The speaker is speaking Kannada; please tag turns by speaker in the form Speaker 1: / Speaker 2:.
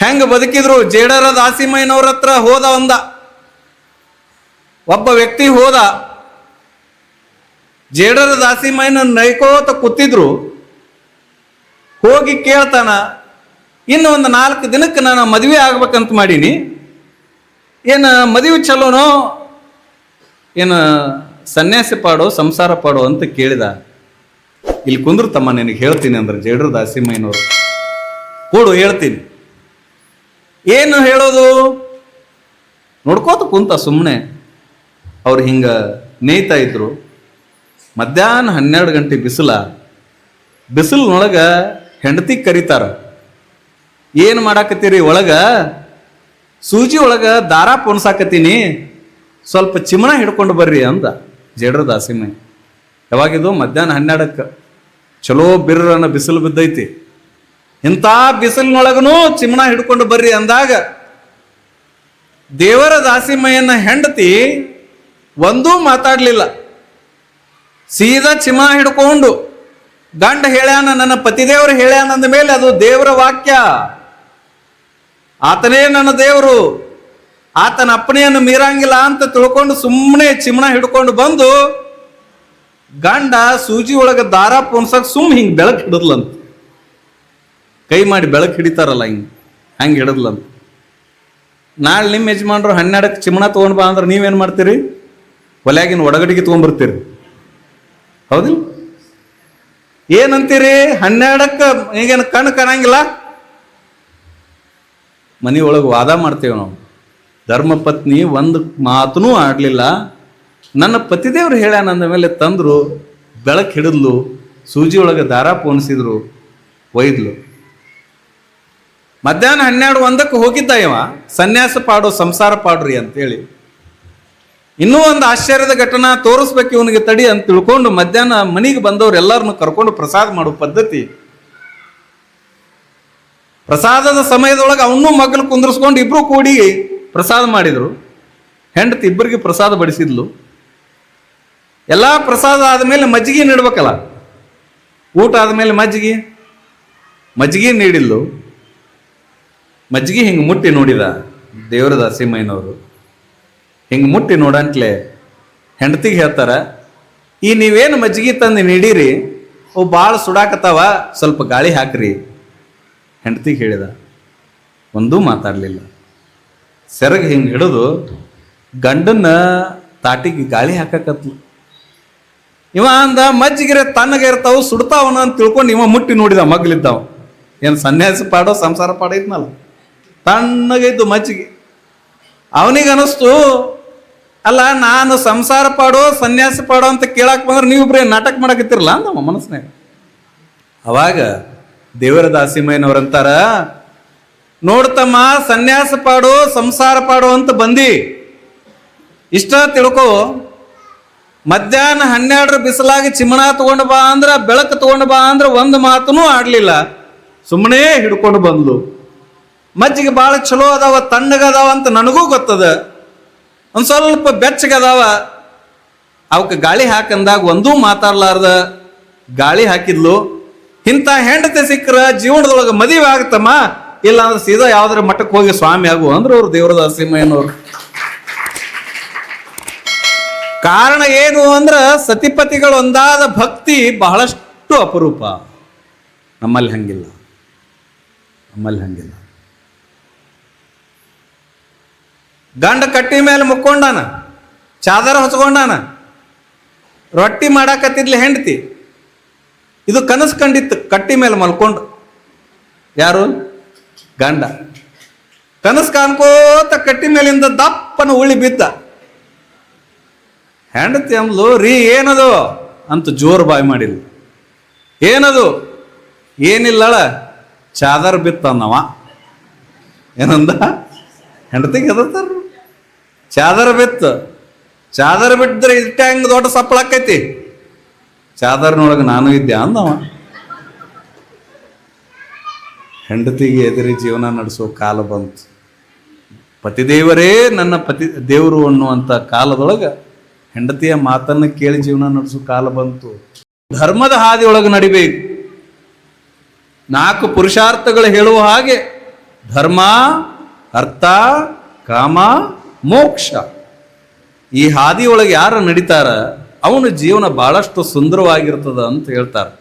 Speaker 1: ಹೆಂಗ ಬದುಕಿದ್ರು? ಜೇಡರ ದಾಸಿಮಯ್ಯನವ್ರ ಹತ್ರ ಹೋದ ಒಂದ. ಒಬ್ಬ ವ್ಯಕ್ತಿ ಹೋದ. ಜೇಡರ ದಾಸಿಮಯ್ಯನ ನೈಕೋತ ಕೂತಿದ್ರು. ಹೋಗಿ ಕೇಳ್ತಾನ, ಇನ್ನು ಒಂದು ನಾಲ್ಕು ದಿನಕ್ಕೆ ನಾನು ಮದುವೆ ಆಗ್ಬೇಕಂತ ಮಾಡೀನಿ. ಏನು ಮದುವೆ ಚಲೋನೋ? ಏನು ಸನ್ಯಾಸಿ ಪಾಡೋ, ಸಂಸಾರ ಪಾಡೋ ಅಂತ ಕೇಳಿದ. ಇಲ್ಲಿ ಕುಂದ್ರು ತಮ್ಮ, ನಿನಗೆ ಹೇಳ್ತೀನಿ ಅಂದ್ರೆ ಜೇಡರ ದಾಸಿಮಯ್ಯನವರು. ಕೊಡು, ಹೇಳ್ತೀನಿ. ಏನು ಹೇಳೋದು? ನೋಡ್ಕೋತ ಕುಂತ ಸುಮ್ಮನೆ ಅವ್ರು ಹಿಂಗ ನೇಯ್ತಾ ಇದ್ರು. ಮಧ್ಯಾಹ್ನ ಹನ್ನೆರಡು ಗಂಟೆ ಬಿಸಿಲ. ಬಿಸಿಲಿನೊಳಗ ಹೆಂಡತಿ ಕರೀತಾರ. ಏನು ಮಾಡಾಕತ್ತೀರಿ ಒಳಗ? ಸೂಜಿ ಒಳಗ ದಾರ ಪೊಣಸಾಕತ್ತೀನಿ ಸ್ವಲ್ಪ ಚಿಮಣ ಹಿಡ್ಕೊಂಡು ಬರ್ರಿ ಅಂದ ಜೇಡ್ರ ದಾಸಿಮ್ಮ ಯಾವಾಗಿದು ಮಧ್ಯಾಹ್ನ ಹನ್ನೆರಡಕ್ಕೆ. ಚಲೋ ಬಿರ್ರನ್ನ ಬಿಸಿಲು ಬಿದ್ದೈತಿ. ಇಂಥ ಬಿಸಿಲಿನೊಳಗೂ ಚಿಮಣ ಹಿಡ್ಕೊಂಡು ಬರ್ರಿ ಅಂದಾಗ ದೇವರ ದಾಸಿಮಯ್ಯನ ಹೆಂಡತಿ ಒಂದೂ ಮಾತಾಡಲಿಲ್ಲ. ಸೀದಾ ಚಿಮಣ ಹಿಡ್ಕೊಂಡು, ಗಂಡ ಹೇಳ್ಯಾನ, ನನ್ನ ಪತಿದೇವರು ಹೇಳ್ಯಾನ ಅಂದ ಮೇಲೆ ಅದು ದೇವರ ವಾಕ್ಯ. ಆತನೇ ನನ್ನ ದೇವರು, ಆತನ ಅಪ್ಪನೆಯನ್ನು ಮೀರಂಗಿಲ್ಲ ಅಂತ ತಿಳ್ಕೊಂಡು ಸುಮ್ಮನೆ ಚಿಮಣ ಹಿಡ್ಕೊಂಡು ಬಂದು ಗಂಡ ಸೂಜಿ ಒಳಗೆ ದಾರ ಪೋನ್ಸಕ್ ಸುಮ್ ಹಿಂಗೆ ಬೆಳಕು ಹಿಡಿದ್ಲಂತ. ಕೈ ಮಾಡಿ ಬೆಳಕು ಹಿಡಿತಾರಲ್ಲ ಹಿಂಗೆ, ಹಂಗೆ ಹಿಡಿದ್ಲಂತ ನಾಳೆ ನಿಮ್ಮ ಯಜಮಾನ್ರು ಹನ್ನೆರಡಕ್ಕೆ ಚಿಮಣ ತೊಗೊಂಡ್ ಬಾ ಅಂದ್ರೆ ನೀವೇನು ಮಾಡ್ತೀರಿ? ಒಲೆಯಾಗಿನ ಒಡಗಡಿಗೆ ತೊಗೊಂಡ್ಬರ್ತೀರಿ. ಹೌದಿಲ್ಲ? ಏನಂತೀರಿ? ಹನ್ನೆರಡಕ್ಕೆ ಈಗೇನು ಕಣ್ಣು ಕಾಣಂಗಿಲ್ಲ? ಮನೆ ಒಳಗೆ ವಾದ ಮಾಡ್ತೇವೆ ನಾವು. ಧರ್ಮಪತ್ನಿ ಒಂದು ಮಾತನೂ ಆಡಲಿಲ್ಲ. ನನ್ನ ಪತಿದೇವ್ರು ಹೇಳ್ಯಾನ ಅಂದ ಮೇಲೆ ತಂದರು, ಬೆಳಕು ಹಿಡಿದ್ಲು, ಸೂಜಿ ಒಳಗೆ ದಾರ ಪೋಣಿಸಿದ್ರು, ಒಯ್ದ್ಲು. ಮಧ್ಯಾಹ್ನ ಹನ್ನೆರಡು ಒಂದಕ್ಕೆ ಹೋಗಿದ್ದ ಇವ, ಸನ್ಯಾಸ ಪಾಡು, ಸಂಸಾರ ಪಾಡ್ರಿ ಅಂತೇಳಿ ಇನ್ನೂ ಒಂದು ಆಶ್ಚರ್ಯದ ಘಟನಾ ತೋರಿಸ್ಬೇಕು ಇವನಿಗೆ ತಡಿ ಅಂತ ತಿಳ್ಕೊಂಡು ಮಧ್ಯಾಹ್ನ ಮನೆಗೆ ಬಂದವ್ರು ಎಲ್ಲರನ್ನು ಕರ್ಕೊಂಡು ಪ್ರಸಾದ ಮಾಡೋ ಪದ್ಧತಿ. ಪ್ರಸಾದದ ಸಮಯದೊಳಗೆ ಅವನು ಮಗ್ಲು ಕುಂದ್ರಿಸ್ಕೊಂಡು ಇಬ್ರು ಕೂಡಿ ಪ್ರಸಾದ ಮಾಡಿದ್ರು. ಹೆಂಡತಿ ಇಬ್ಬರಿಗೆ ಪ್ರಸಾದ ಬಡಿಸಿದ್ಲು. ಎಲ್ಲ ಪ್ರಸಾದ ಆದಮೇಲೆ ಮಜ್ಜಿಗೆ ನೀಡ್ಬೇಕಲ್ಲ. ಊಟ ಆದಮೇಲೆ ಮಜ್ಜಿಗೆ. ಮಜ್ಜಿಗೆ ನೀಡಿಲ್ಲು ಮಜ್ಜಿಗೆ ಹಿಂಗೆ ಮುಟ್ಟಿ ನೋಡಿದ ದೇವರ ದಾಸಿಮಯ್ಯನವರು ಹಿಂಗೆ ಮುಟ್ಟಿ ನೋಡಂತ್ಲೆ? ಹೆಂಡತಿಗೆ ಹೇಳ್ತಾರ, ಈ ನೀವೇನು ಮಜ್ಜಿಗೆ ತಂದು ನೀಡಿರಿ? ಅವು ಭಾಳ ಸುಡಾಕತ್ತಾವ, ಸ್ವಲ್ಪ ಗಾಳಿ ಹಾಕ್ರಿ. ಹೆಂಡತಿಗೆ ಹೇಳಿದ, ಒಂದೂ ಮಾತಾಡಲಿಲ್ಲ. ಸೆರಗ್ ಹಿಂಗೆ ಹಿಡಿದು ಗಂಡನ್ನ ತಾಟಿಗೆ ಗಾಳಿ ಹಾಕಕತ್ಲು. ಇವ ಅಂದ, ಮಜ್ಜಿಗೆರೆ ತನ್ನಗೆ ಇರ್ತಾವು, ಸುಡ್ತಾವನ? ಅಂತ ತಿಳ್ಕೊಂಡು ಇವ ಮುಟ್ಟಿ ನೋಡಿದ, ಮಗ್ಲಿದ್ದಾವ. ಏನು ಸನ್ಯಾಸಿ ಪಾಡೋ, ಸಂಸಾರ ಪಾಡೋ ಇದ್ನಲ್ಲ. ತಣ್ಣಗಿದ್ದು ಮಜ್ಜಿಗೆ. ಅವನಿಗೆ ಅನಿಸ್ತು ಅಲ್ಲ, ನಾನು ಸಂಸಾರ ಪಾಡೋ, ಸನ್ಯಾಸ ಪಾಡೋ ಅಂತ ಕೇಳಕ್ ಬಂದ್ರೆ ನೀವು ಬರೀ ನಾಟಕ ಮಾಡಕತ್ತಿರಲ್ಲ? ಅಂದ ಮನಸ್ಸಿನಾಗ. ಅವಾಗ ದೇವರ ದಾಸಿಮಯ್ಯನವ್ರಂತಾರ ನೋಡ್ತಮ್ಮ, ಸನ್ಯಾಸ ಪಾಡು, ಸಂಸಾರ ಪಾಡು ಅಂತ ಬಂದಿ. ಇಷ್ಟ ತಿಳ್ಕೊ, ಮಧ್ಯಾಹ್ನ ಹನ್ನೆರಡರ ಬಿಸಿಲಾಗಿ ಚಿಮಣ ತಗೊಂಡು ಬಾ ಅಂದ್ರ, ಬೆಳಕು ತಗೊಂಡು ಬಾ ಅಂದ್ರೆ ಒಂದು ಮಾತನೂ ಆಡ್ಲಿಲ್ಲ. ಸುಮ್ಮನೆ ಹಿಡ್ಕೊಂಡು ಬಂದ್ಲು. ಮಜ್ಜಿಗೆ ಭಾಳ ಚಲೋ ಅದಾವ ತಣ್ಣಗದಾವ ಅಂತ ನನಗೂ ಗೊತ್ತದ. ಒಂದು ಸ್ವಲ್ಪ ಬೆಚ್ಚಗದಾವ ಅವಕ್ಕೆ ಗಾಳಿ ಹಾಕಂದಾಗ ಒಂದೂ ಮಾತಾಡ್ಲಾರ್ದ. ಗಾಳಿ ಹಾಕಿದ್ಲು. ಇಂಥ ಹೆಂಡತಿ ಸಿಕ್ಕರ ಜೀವನದೊಳಗೆ ಮದುವೆ ಆಗತ್ತಮ್ಮ ಇಲ್ಲ ಅಂದ್ರೆ ಸೀದಾ ಯಾವ್ದಾರ ಮಠಕ್ಕೆ ಹೋಗಿ ಸ್ವಾಮಿ ಆಗು ಅಂದ್ರೆ ಅವ್ರು ದೇವರ ದಾಸಿಮಯ್ಯನವ್ರು ಕಾರಣ ಏನು ಅಂದ್ರೆ ಸತಿಪತಿಗಳು ಒಂದಾದ ಭಕ್ತಿ ಬಹಳಷ್ಟು ಅಪರೂಪ. ನಮ್ಮಲ್ಲಿ ಹಂಗಿಲ್ಲ. ನಮ್ಮಲ್ಲಿ ಹಂಗಿಲ್ಲ. ಗಂಡ ಕಟ್ಟಿ ಮೇಲೆ ಮುಕ್ಕೊಂಡಾನ, ಚಾದರ ಹೊಚ್ಕೊಂಡಾನ ರೊಟ್ಟಿ ಮಾಡಾಕತ್ತಿದ್ಲಿ ಹೆಂಡತಿ. ಇದು ಕನಸು ಕಂಡಿತ್ತು, ಕಟ್ಟಿ ಮೇಲೆ ಮಲ್ಕೊಂಡು. ಯಾರು? ಗಂಡ. ಕನಸು ಕಾಣ್ಕೋತ ಕಟ್ಟಿ ಮೇಲಿಂದ ದಪ್ಪನ ಉಳಿ ಬಿದ್ದ. ಹೆಂಡತಿ ಅಂದ್ಲು, ರೀ, ಏನದು? ಅಂತ ಜೋರು ಬಾಯಿ ಮಾಡಿಲ್ಲ ಏನದು? ಏನಿಲ್ಲಳ, ಚಾದರ್ ಬಿತ್ತನ್ನವ ಏನಂದ? ಹೆಂಡತಿಗೆ ಎದರ್ತಾರ ಚಾದರ್ ಬಿತ್ತು. ಚಾದರ್ ಬಿಟ್ಟಿದ್ರೆ ಇಷ್ಟ ಹೆಂಗೆ ದೊಡ್ಡ ಸಪ್ಪಳಾಕೈತಿ ಚಾದರ್ನೊಳಗೆ ನಾನು ಇದ್ದೆ ಅಂದವ. ಹೆಂಡತಿಗೆ ಎದುರಿ ಜೀವನ ನಡೆಸೋ ಕಾಲ ಬಂತು. ಪತಿದೇವರೇ ನನ್ನ ಪತಿ ದೇವರು ಅನ್ನುವಂಥ ಕಾಲದೊಳಗೆ ಹೆಂಡತಿಯ ಮಾತನ್ನು ಕೇಳಿ ಜೀವನ ನಡೆಸೋ ಕಾಲ ಬಂತು. ಧರ್ಮದ ಹಾದಿಯೊಳಗೆ ನಡಿಬೇಕು. ನಾಲ್ಕು ಪುರುಷಾರ್ಥಗಳು ಹೇಳುವ ಹಾಗೆ ಧರ್ಮ, ಅರ್ಥ, ಕಾಮ ಮೋಕ್ಷ. ಈ ಹಾದಿಯೊಳಗೆ ಯಾರು ನಡೀತಾರ? ಅವನ ಜೀವನ ಬಹಳಷ್ಟು ಸುಂದರವಾಗಿರ್ತದ ಅಂತ ಹೇಳ್ತಾರೆ.